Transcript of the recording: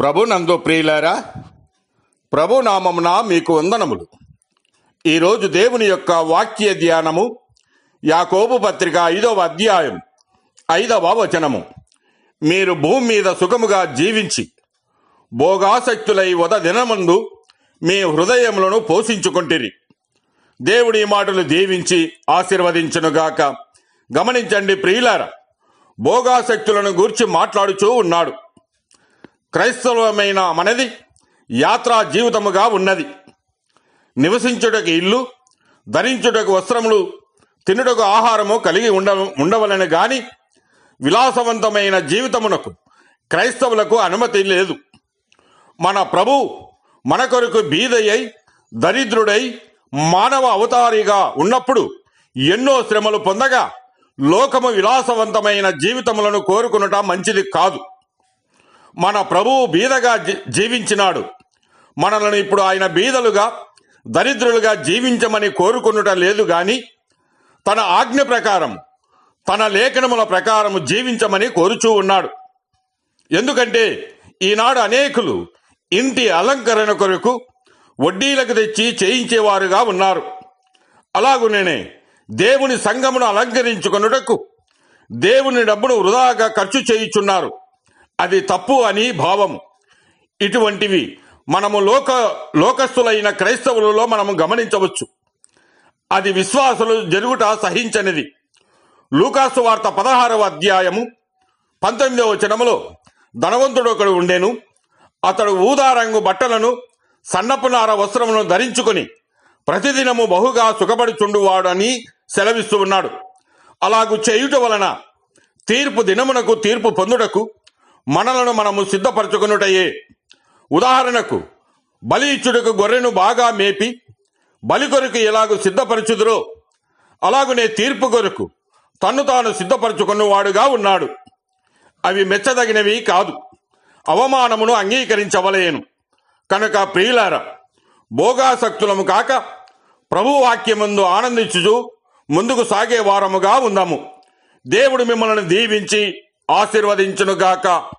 ప్రభు నందు ప్రియులారా ప్రభు నామమున మీకు వందనములు. ఈరోజు దేవుని యొక్క వాక్య ధ్యానము యాకోబు పత్రిక ఐదవ అధ్యాయం ఐదవ వచనము. మీరు భూమి మీద సుఖముగా జీవించి భోగాసక్తులై వద దినమందు మీ హృదయములను పోషించుకుంటిరి. దేవుడి మాటలు దీవించి ఆశీర్వదించునుగాక. గమనించండి ప్రియులారా భోగాసక్తులను గూర్చి మాట్లాడుచూ ఉన్నాడు. క్రైస్తవమైన మనది యాత్రా జీవితముగా ఉన్నది. నివసించుటకు ఇల్లు ధరించుటకు వస్త్రములు తినుటకు ఆహారము కలిగి ఉండ ఉండవలని గాని విలాసవంతమైన జీవితమునకు క్రైస్తవులకు అనుమతి లేదు. మన ప్రభు మన కొరకు బీదయ్యై దరిద్రుడై మానవ అవతారిగా ఉన్నప్పుడు ఎన్నో శ్రమలు పొందగా లోకము విలాసవంతమైన జీవితములను కోరుకునటం మంచిది కాదు. మన ప్రభువు బీదగా జీ- జీవించినాడు. మనలను ఇప్పుడు ఆయన బీదలుగా దరిద్రులుగా జీవించమని కోరుకునుట లేదు గాని తన ఆజ్ఞ ప్రకారం తన లేఖనముల ప్రకారం జీవించమని కోరుచూ ఉన్నాడు. ఎందుకంటే ఈనాడు అనేకులు ఇంటి అలంకరణ కొరకు వడ్డీలకు తెచ్చి చేయించేవారుగా ఉన్నారు. అలాగునే దేవుని సంఘమును అలంకరించుకొనుటకు దేవుని డబ్బును వృధాగా ఖర్చు చేయుచున్నారు. అది తప్పు అని భావము ఇటువంటివి మనము లోక లోకస్తులైన క్రైస్తవులలో మనము గమనించవచ్చు. అది విశ్వాసులు జరుగుట సహించనిది. లూకాసు వార్త పదహారవ అధ్యాయము పంతొమ్మిదవ వచనములో ధనవంతుడు ఒకడు ఉండేను అతడు ఊదా రంగు బట్టలను సన్నపు నార వస్త్రమును ధరించుకొని ప్రతిదినము బహుగా సుఖపడుచుండువాడని సెలవిస్తూ ఉన్నాడు. అలాగు చేయుట వలన తీర్పు దినమునకు తీర్పు పొందుటకు మనలను మనము సిద్ధపరచుకున్నటయే. ఉదాహరణకు బలి ఇచ్చుడుకు గొర్రెను బాగా మేపి బలి కొరకు ఎలాగూ సిద్ధపరచుదురో అలాగునే తీర్పు కొరకు తన్ను తాను సిద్ధపరచుకున్నవాడుగా ఉన్నాడు. అవి మెచ్చదగినవి కాదు. అవమానమును అంగీకరించవలేను. కనుక ప్రియులార భోగాసక్తులము కాక ప్రభువాక్యముందు ఆనందించుచు ముందుకు సాగే వారముగా ఉందాము. దేవుడు మిమ్మల్ని దీవించి ఆశీర్వదించునుగాక.